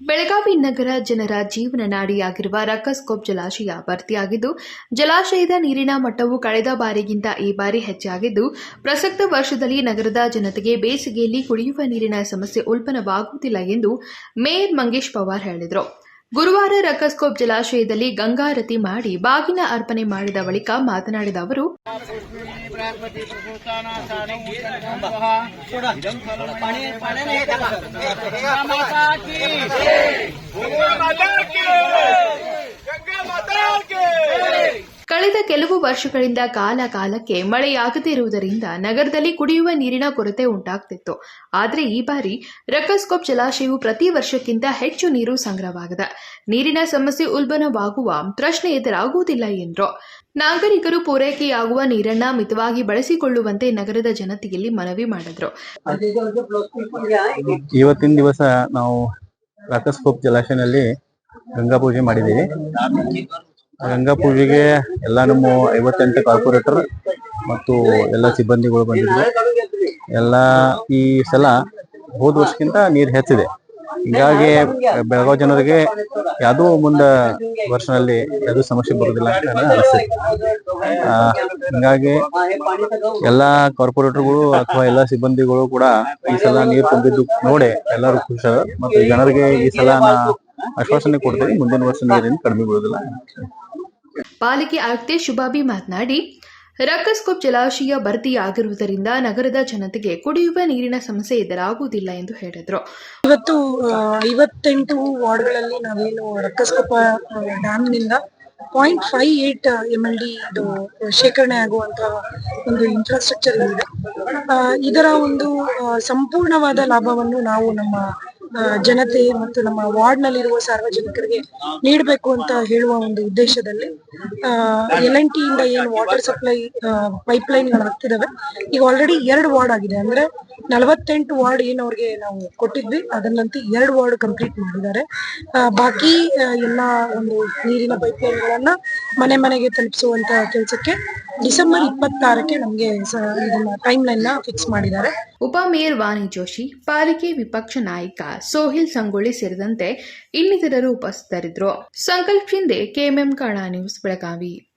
ಬೆಳಗಾವಿ ನಗರ ಜನರ ಜೀವನ ನಾಡಿಯಾಗಿರುವ ರಕ್ಕಸ್ಕೋಪ್ ಜಲಾಶಯ ಭರ್ತಿಯಾಗಿದ್ದು, ಜಲಾಶಯದ ನೀರಿನ ಮಟ್ಟವು ಕಳೆದ ಬಾರಿಗಿಂತ ಈ ಬಾರಿ ಹೆಚ್ಚಾಗಿದ್ದು, ಪ್ರಸಕ್ತ ವರ್ಷದಲ್ಲಿ ನಗರದ ಜನತೆಗೆ ಬೇಸಿಗೆಯಲ್ಲಿ ಕುಡಿಯುವ ನೀರಿನ ಸಮಸ್ಯೆ ಉಲ್ಪನವಾಗುವುದಿಲ್ಲ ಎಂದು ಮೇಯರ್ ಮಂಗೇಶ್ ಪವಾರ್ ಹೇಳಿದರು. ಗುರುವಾರ ರಕ್ಕಸ್ಕೋಪ್ ಜಲಾಶಯದಲ್ಲಿ ಗಂಗಾರತಿ ಮಾಡಿ, ಬಾಗಿನ ಅರ್ಪಣೆ ಮಾಡಿದ ಬಳಿಕ ಮಾತನಾಡಿದ ಅವರು बृहस्पति ಕಳೆದ ಕೆಲವು ವರ್ಷಗಳಿಂದ ಕಾಲ ಕಾಲಕ್ಕೆ ಮಳೆಯಾಗದಿರುವುದರಿಂದ ನಗರದಲ್ಲಿ ಕುಡಿಯುವ ನೀರಿನ ಕೊರತೆ ಉಂಟಾಗ್ತಿತ್ತು. ಆದರೆ ಈ ಬಾರಿ ರಕಸ್ಕೋಪ್ ಜಲಾಶಯವು ಪ್ರತಿ ವರ್ಷಕ್ಕಿಂತ ಹೆಚ್ಚು ನೀರು ಸಂಗ್ರಹವಾಗಿದೆ. ನೀರಿನ ಸಮಸ್ಯೆ ಉಲ್ಬಣವಾಗುವ ಪ್ರಶ್ನೆ ಎದುರಾಗುವುದಿಲ್ಲ ಎಂದರು. ನಾಗರಿಕರು ಪೂರೈಕೆಯಾಗುವ ನೀರನ್ನ ಮಿತವಾಗಿ ಬಳಸಿಕೊಳ್ಳುವಂತೆ ನಗರದ ಜನತೆಯಲ್ಲಿ ಮನವಿ ಮಾಡಿದ್ರು. ಇವತ್ತಿನ ದಿವಸ ನಾವು ರಕಸ್ಕೋಪ್ ಜಲಾಶಯನಲ್ಲಿ ಗಂಗಾ ಪೂಜೆ ಮಾಡಿದ್ದೀವಿ. ಗಂಗಾ ಪೂಜೆಗೆ ಎಲ್ಲ ನಮ್ಮ ಐವತ್ತೆಂಟು ಕಾರ್ಪೊರೇಟರ್ ಮತ್ತು ಎಲ್ಲ ಸಿಬ್ಬಂದಿಗಳು ಬಂದಿದ್ರು. ಎಲ್ಲ ಈ ಸಲ ಹೋದ ವರ್ಷಕ್ಕಿಂತ ನೀರು ಹೆಚ್ಚಿದೆ. ಹೀಗಾಗಿ ಬೆಳಗಾವಿ ಜನರಿಗೆ ಯಾವುದೋ ಮುಂದೆ ವರ್ಷನಲ್ಲಿ ಯಾವುದೂ ಸಮಸ್ಯೆ ಬರೋದಿಲ್ಲ ಅಂತ ನನಗೆ ಅನಿಸ್ತದೆ ಹೀಗಾಗಿ ಎಲ್ಲ ಕಾರ್ಪೊರೇಟರ್ಗಳು ಅಥವಾ ಎಲ್ಲ ಸಿಬ್ಬಂದಿಗಳು ಕೂಡ ಈ ಸಲ ನೀರು ತುಂಬಿದ್ದು ನೋಡಿ ಎಲ್ಲರೂ ಖುಷಿ. ಮತ್ತು ಜನರಿಗೆ ಈ ಸಲ ನಾ ಆಶ್ವಾಸನೆ ಕೊಡ್ತೀನಿ ಮುಂದಿನ ವರ್ಷ ನೀರಿನ ಕಡಿಮೆ ಬೀಳೋದಿಲ್ಲ ಪಾಲಿಕೆ ಆಯುಕ್ತೆ ಶುಭಾಬಿ ಮಾತನಾಡಿ ರಕ್ಕಸ್ಕೋಪ್ ಜಲಾಶಯ ಭರ್ತಿಯಾಗಿರುವುದರಿಂದ ನಗರದ ಜನತೆಗೆ ಕುಡಿಯುವ ನೀರಿನ ಸಮಸ್ಯೆ ಎದುರಾಗುವುದಿಲ್ಲ ಎಂದು ಹೇಳಿದ್ರು. ಇವತ್ತು ಐವತ್ತೆಂಟು ವಾರ್ಡ್ಗಳಲ್ಲಿ ನಾವೇನು ರಕ್ಕಸ್ಕೋಪ ಡ್ಯಾಮ್ನಿಂದ point five eight M L D ಇದು ಶೇಖರಣೆ ಆಗುವಂತ ಒಂದು ಇನ್ಫ್ರಾಸ್ಟ್ರಕ್ಚರ್ ಇದೆ. ಇದರ ಒಂದು ಸಂಪೂರ್ಣವಾದ ಲಾಭವನ್ನು ನಾವು ನಮ್ಮ ಜನತೆ ಮತ್ತು ನಮ್ಮ ವಾರ್ಡ್ನಲ್ಲಿರುವ ಸಾರ್ವಜನಿಕರಿಗೆ ನೀಡಬೇಕು ಅಂತ ಹೇಳುವ ಒಂದು ಉದ್ದೇಶದಲ್ಲಿ ಎಲ್ ಎನ್ ಟಿಯಿಂದ ಏನು ವಾಟರ್ ಸಪ್ಲೈ ಪೈಪ್ ಲೈನ್ಗಳು ಆಗ್ತಿದಾವೆ. ಈಗ ಆಲ್ರೆಡಿ ಎರಡು ವಾರ್ಡ್ ಆಗಿದೆ. ಅಂದ್ರೆ ನಲವತ್ತೆಂಟು ವಾರ್ಡ್ ಏನು ಅವ್ರಿಗೆ ನಾವು ಕೊಟ್ಟಿದ್ವಿ. ಅದನ್ನಂತೆ ಎರಡು ವಾರ್ಡ್ ಕಂಪ್ಲೀಟ್ ಮಾಡಿದ್ದಾರೆ. ಬಾಕಿ ಎಲ್ಲ ಒಂದು ನೀರಿನ ಪೈಪ್ ಲೈನ್ಗಳನ್ನ ಮನೆ ಮನೆಗೆ ತಲುಪಿಸುವಂತ ಕೆಲಸಕ್ಕೆ ಡಿಸೆಂಬರ್ ಇಪ್ಪತ್ತಾರಕ್ಕೆ ನಮಗೆ ಟೈಮ್ ಲೈನ್ ಫಿಕ್ಸ್ ಮಾಡಿದ್ದಾರೆ. ಉಪಮೇಯರ್ ವಾಣಿ ಜೋಶಿ, ಪಾಲಿಕೆ ವಿಪಕ್ಷ ನಾಯಕ ಸೋಹಿಲ್ ಸಂಗೊಳ್ಳಿ ಸೇರಿದಂತೆ ಇನ್ನಿತರರು ಉಪಸ್ಥಿತರಿದ್ರು ಸಂಕಲ್ಪ ಶಿಂದೆ ಕೆಎಂಎಂ ಕನ್ನಡ ನ್ಯೂಸ್ ಬೆಳಗಾವಿ.